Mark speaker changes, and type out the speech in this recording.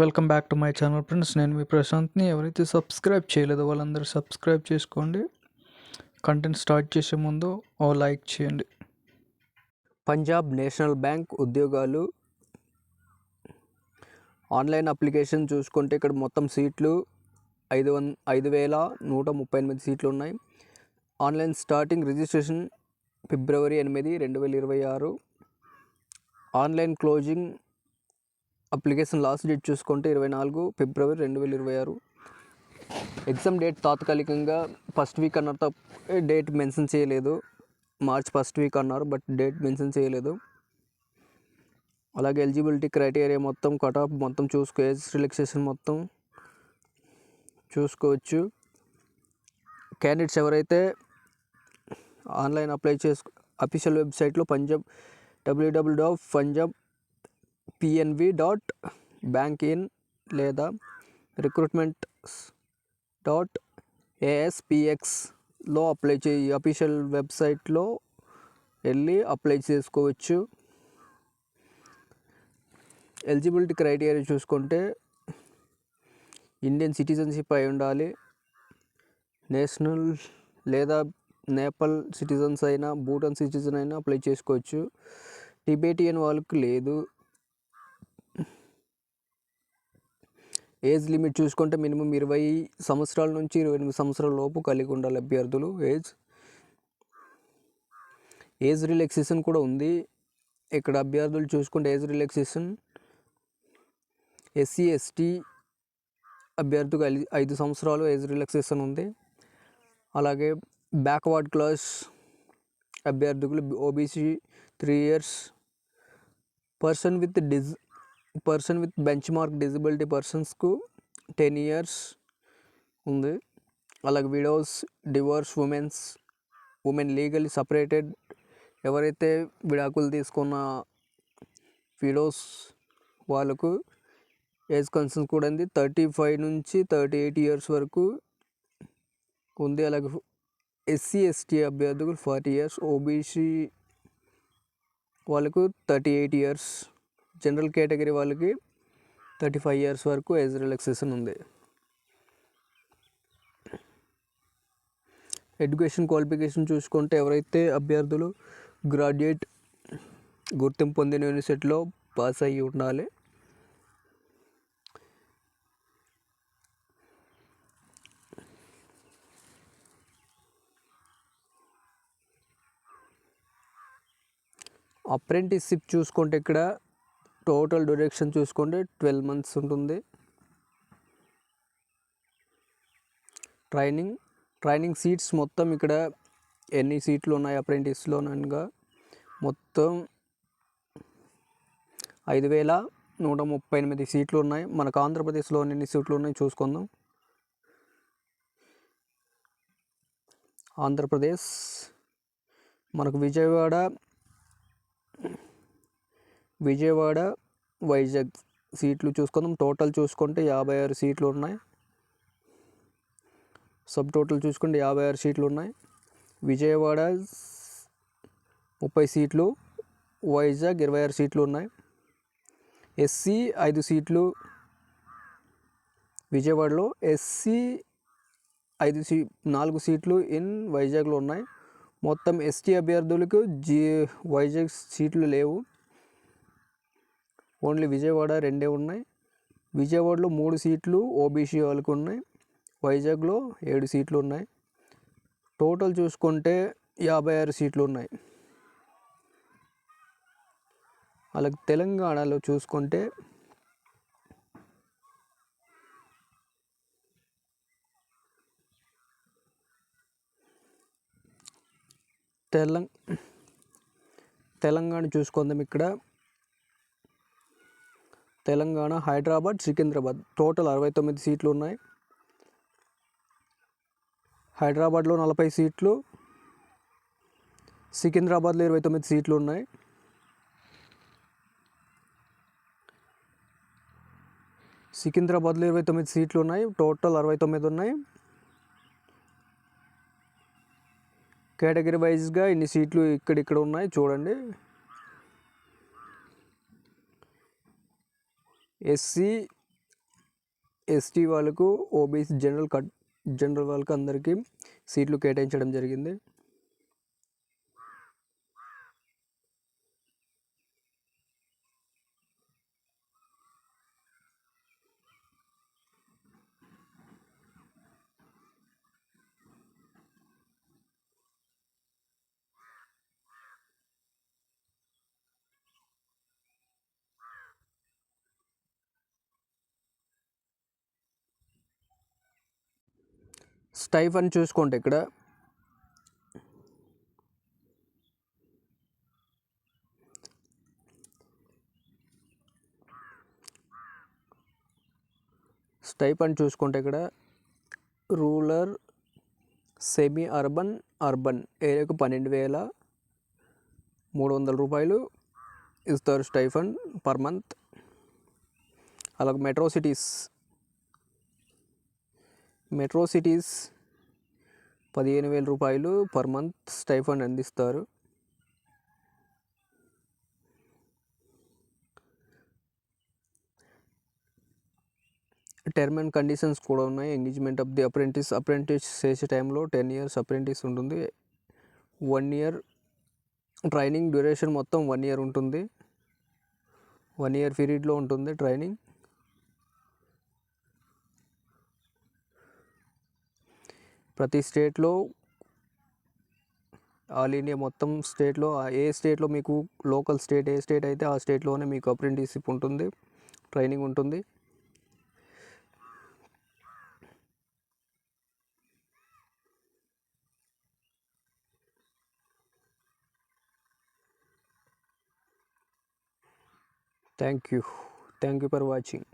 Speaker 1: Welcome back to my channel friends నేను మీ ప్రశాంత్ని. ఎవరైతే సబ్స్క్రైబ్ చేయలేదో వాళ్ళందరూ సబ్స్క్రైబ్ చేసుకోండి. కంటెంట్ స్టార్ట్ చేసే ముందు ఓ లైక్ చేయండి.
Speaker 2: పంజాబ్ నేషనల్ బ్యాంక్ ఉద్యోగాలు. ఆన్లైన్ అప్లికేషన్ చూసుకుంటే ఇక్కడ మొత్తం సీట్లు ఐదు వన్ ఐదు వేల నూట ముప్పై ఎనిమిది సీట్లు ఉన్నాయి. ఆన్లైన్ స్టార్టింగ్ రిజిస్ట్రేషన్ ఫిబ్రవరి ఎనిమిది రెండు వేల ఇరవై ఆరు. Online closing application last date చూసుకుంటే ఇరవై నాలుగు ఫిబ్రవరి రెండు వేల ఇరవై ఆరు. ఎగ్జామ్ డేట్ తాత్కాలికంగా ఫస్ట్ వీక్ అన్నారు తప్ప డేట్ మెన్షన్ చేయలేదు. మార్చ్ ఫస్ట్ వీక్ అన్నారు బట్ డేట్ మెన్షన్ చేయలేదు. అలాగే ఎలిజిబిలిటీ క్రైటీరియా మొత్తం కట్ ఆఫ్ మొత్తం చూసుకో ఏజ్ రిలాక్సేషన్ మొత్తం చూసుకోవచ్చు. క్యాండిడేట్స్ ఎవరైతే ఆన్లైన్ అప్లై చేసు అఫీషియల్ వెబ్సైట్లో Punjab WW dot Punjab PNV dot bank in లేదా రిక్రూట్మెంట్ డాట్ ఏఎస్పిఎక్స్లో అప్లై చేయి అఫీషియల్ వెబ్సైట్లో వెళ్ళి అప్లై చేసుకోవచ్చు. ఎలిజిబిలిటీ క్రైటీరియా చూసుకుంటే ఇండియన్ సిటిజన్షిప్ అయి ఉండాలి. నేషనల్ లేదా నేపాల్ సిటిజన్స్ అయినా భూటాన్ సిటిజన్ అయినా అప్లై చేసుకోవచ్చు. టిబేటియన్ వాళ్ళకి లేదు. ఏజ్ లిమిట్ చూసుకుంటే మినిమం ఇరవై సంవత్సరాల నుంచి ఇరవై ఎనిమిది సంవత్సరాల లోపు కలిగి ఉండాలి అభ్యర్థులు ఏజ్. ఏజ్ రిలాక్సేషన్ కూడా ఉంది. ఇక్కడ అభ్యర్థులు చూసుకుంటే ఏజ్ రిలాక్సేషన్ ఎస్సీ ఎస్టీ అభ్యర్థికి ఐ- ఐదు సంవత్సరాలు ఏజ్ రిలాక్సేషన్ ఉంది. అలాగే బ్యాక్వర్డ్ క్లాస్ అభ్యర్థులు OBC three years. Person with dis person with benchmark disability పర్సన్స్కు ten years ఉంది. అలాగే widows divorce women's women legally separated ఎవరైతే విడాకులు తీసుకున్న విడోస్ వాళ్ళకు ఏజ్ కన్సర్న్ కూడా ఉంది. థర్టీ ఫైవ్ నుంచి థర్టీ ఎయిట్ ఇయర్స్ వరకు ఉంది. అలాగే ఎస్సీ ఎస్టీ అభ్యర్థులు ఫార్టీ ఇయర్స్ ఓబీసీ వాళ్ళకు thirty eight years general category వాళ్ళకి థర్టీ ఫైవ్ ఇయర్స్ వరకు ఏజ్ రిలాక్సేషన్ ఉంది. ఎడ్యుకేషన్ క్వాలిఫికేషన్ చూసుకుంటే ఎవరైతే అభ్యర్థులు గ్రాడ్యుయేట్ గుర్తింపు పొందిన యూనివర్సిటీలో పాస్ అయ్యి ఉండాలి. అప్రెంటిస్షిప్ చూసుకుంటే ఇక్కడ టోటల్ డ్యూరేషన్ చూసుకోండి ట్వెల్వ్ మంత్స్ ఉంటుంది. ట్రైనింగ్ ట్రైనింగ్ సీట్స్ మొత్తం ఇక్కడ ఎన్ని సీట్లు ఉన్నాయి అప్రెంటిస్లో అనగా మొత్తం ఐదు వేల నూట ముప్పై ఎనిమిది సీట్లు ఉన్నాయి. మనకు ఆంధ్రప్రదేశ్లో ఎన్ని సీట్లు ఉన్నాయి చూసుకుందాం. ఆంధ్రప్రదేశ్ మనకు విజయవాడ విజయవాడ వైజాగ్ సీట్లు చూసుకుందాం. టోటల్ చూసుకుంటే యాభై ఆరు సీట్లు ఉన్నాయి. సబ్ టోటల్ చూసుకుంటే యాభై ఆరు సీట్లు ఉన్నాయి. విజయవాడ ముప్పై సీట్లు వైజాగ్ ఇరవై ఆరు సీట్లు ఉన్నాయి. ఎస్సీ ఐదు సీట్లు విజయవాడలో ఎస్సీ ఐదు సీ నాలుగు సీట్లు ఇన్ వైజాగ్లో ఉన్నాయి. మొత్తం ఎస్టీ అభ్యర్థులకు జీ వైజాగ్ సీట్లు లేవు. ఓన్లీ విజయవాడ రెండే ఉన్నాయి. విజయవాడలో మూడు సీట్లు ఓబీసీ వాళ్ళకు ఉన్నాయి. వైజాగ్లో ఏడు సీట్లు ఉన్నాయి. టోటల్ చూసుకుంటే యాభై ఆరు సీట్లు ఉన్నాయి. అలాగే తెలంగాణలో చూసుకుంటే తెలంగాణ చూసుకుందాం ఇక్కడ. తెలంగాణ హైదరాబాద్ సికింద్రాబాద్. టోటల్ అరవై తొమ్మిది సీట్లు ఉన్నాయి. హైదరాబాద్లో నలభై సీట్లు సికింద్రాబాద్లో ఇరవై తొమ్మిది సీట్లు ఉన్నాయి. సికింద్రాబాద్లో ఇరవై తొమ్మిది సీట్లు ఉన్నాయి. టోటల్ అరవై తొమ్మిది ఉన్నాయి. కేటగిరీ వైజ్గా ఇన్ని సీట్లు ఇక్కడ ఉన్నాయి. చూడండి. ఎస్సీ ఎస్టీ వాళ్ళకు ఓబీసీ జనరల్ కట్ జనరల్ వాళ్ళకు అందరికీ సీట్లు కేటాయించడం జరిగింది. స్టైఫన్ చూసుకోండి ఇక్కడ. స్టైఫన్ చూసుకుంటే ఇక్కడ రూరల్ సెమీ అర్బన్ అర్బన్ ఏరియాకు పన్నెండు వేల మూడు వందల రూపాయలు ఇస్తారు స్టైఫన్ పర్ మంత్. అలాగే మెట్రో సిటీస్ మెట్రో సిటీస్ పదిహేను వేల రూపాయలు పర్ మంత్ స్టైఫండ్ అందిస్తారు. టర్మ్ అండ్ కండిషన్స్ కూడా ఉన్నాయి. Engagement of the apprentice apprentice చేసే టైంలో టెన్ ఇయర్స్ అప్రెంటిస్ ఉంటుంది. వన్ ఇయర్ ట్రైనింగ్ డ్యూరేషన్ మొత్తం వన్ ఇయర్ ఉంటుంది. వన్ ఇయర్ పీరియడ్లో ఉంటుంది ట్రైనింగ్. ప్రతి స్టేట్లో ఆల్ ఇండియా మొత్తం స్టేట్లో ఏ స్టేట్లో మీకు లోకల్ స్టేట్ ఏ స్టేట్ అయితే ఆ స్టేట్లోనే మీకు అప్రెంటిస్షిప్ ఉంటుంది ట్రైనింగ్ ఉంటుంది. Thank you thank you for watching